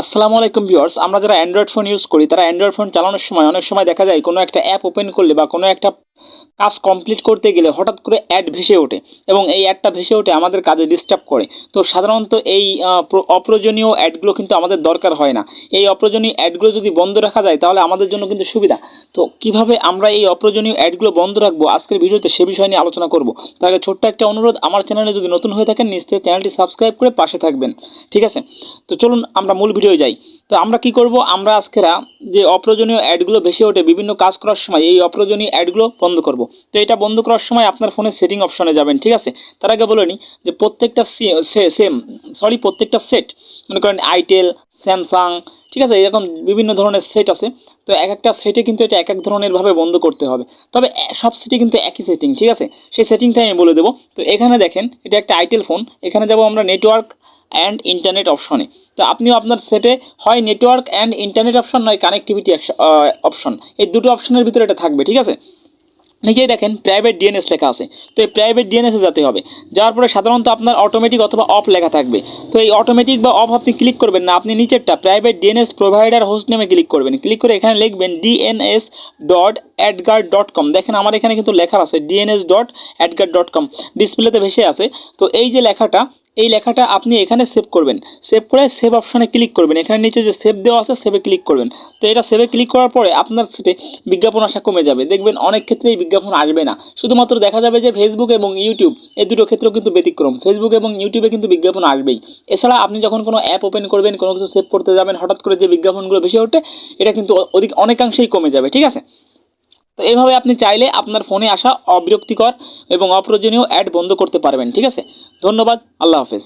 আসসালামু আলাইকুম ভিউয়ার্স, আমরা যারা অ্যান্ড্রয়েড ফোন ইউজ করি, তারা অ্যান্ড্রয়েড ফোন চালানোর সময় অনেক সময় দেখা যায় কোনো একটা অ্যাপ ওপেন করলে বা কোনো একটা কাজ কমপ্লিট করতে গেলে হঠাৎ করে অ্যাড ভেসে ওঠে এবং এই অ্যাডটা ভেসে ওঠে আমাদের কাজে ডিস্টার্ব করে। তো সাধারণত এই অপ্রয়োজনীয় অ্যাডগুলো কিন্তু আমাদের দরকার হয় না। এই অপ্রয়োজনীয় অ্যাডগুলো যদি বন্ধ রাখা যায় তাহলে আমাদের জন্য কিন্তু সুবিধা। তো কীভাবে আমরা এই অপ্রয়োজনীয় অ্যাডগুলো বন্ধ রাখব? আজকের ভিডিওতে সে বিষয় নিয়ে আলোচনা করব। তাহলে ছোট্ট একটা অনুরোধ, আমার চ্যানেলে যদি নতুন হয়ে থাকেন, নিশ্চয়ই চ্যানেলটি সাবস্ক্রাইব করে পাশে থাকবেন। ঠিক আছে? তো চলুন আমরা মূল ভিডিও যাই। তো আমরা কি করব? আমরা আজকেরা যে অপ্রয়োজনীয় অ্যাডগুলো ভেসে ওঠে, বিভিন্ন কাজ করার সময় এই অপ্রয়োজনীয় অ্যাডগুলো বন্ধ করব। তো এটা বন্ধ করার সময় আপনার ফোনের সেটিং অপশনে যাবেন, ঠিক আছে? তার আগে বলে নিই যে প্রত্যেকটা সেম সরি প্রত্যেকটা সেট মনে করেন আইটেল স্যামসাং ঠিক আছে? এরকম বিভিন্ন ধরনের সেট আছে। তো এক একটা সেটে কিন্তু এটা এক এক ধরনের ভাবে বন্ধ করতে হবে। তবে সব সেটে কিন্তু একই সেটিং ঠিক আছে? সেই সেটিংটাই আমি বলে দেবো। তো এখানে দেখেন, এটা একটা আইটেল ফোন এখানে যাব আমরা নেটওয়ার্ক অ্যান্ড ইন্টারনেট অপশনে তো আপনিও আপনার সেটে হয় নেটওয়ার্ক অ্যান্ড ইন্টারনেট অপশন নয় কানেক্টিভিটি অপশন এই দুটো অপশনের ভিতরে এটা থাকবে, ঠিক আছে? নিজেই দেখেন প্রাইভেট ডিএনএস লেখা আছে। তো এই প্রাইভেট ডিএনএসে যেতে হবে। যাওয়ার পরে সাধারণত আপনার অটোমেটিক অথবা অফ লেখা থাকবে। তো এই অটোমেটিক বা অফ আপনি ক্লিক করবেন না, আপনি নিচেরটা প্রাইভেট ডিএনএস প্রোভাইডার হোস্ট নেমে ক্লিক করবেন। ক্লিক করে এখানে লিখবেন DNS dot AdGuard dot com দেখেন আমার এখানে কিন্তু লেখা আছে DNS dot AdGuard dot com ডিসপ্লেতে ভেসে আছে। তো এই যে লেখাটা এই লেখাটা আপনি এখানে সেভ করবেন। সেভ করে সেভ অপশানে ক্লিক করবেন। এখানে নিচে যে সেভ দেওয়া আছে সেভে ক্লিক করবেন। তো এটা সেভে ক্লিক করার পরে আপনার সেটে বিজ্ঞাপন আসা কমে যাবে। দেখবেন অনেক ক্ষেত্রে এই বিজ্ঞাপন আসবে না। শুধুমাত্র দেখা যাবে যে ফেসবুক এবং ইউটিউব এই দুটো ক্ষেত্রেও কিন্তু ব্যতিক্রম। ফেসবুক এবং ইউটিউবে কিন্তু বিজ্ঞাপন আসবেই। এছাড়া আপনি যখন কোনো অ্যাপ ওপেন করবেন, কোনো কিছু সেভ করতে যাবেন, হঠাৎ করে যে বিজ্ঞাপনগুলো ভেসে ওঠে, এটা কিন্তু অধিক, অনেকাংশেই কমে যাবে। ঠিক আছে? তো এইভাবে আপনি চাইলে আপনার ফোনে আসা অবিরক্তিকর এবং অপ্রয়োজনীয় অ্যাড বন্ধ করতে পারবেন, ঠিক আছে? ধন্যবাদ, আল্লাহ হাফেজ।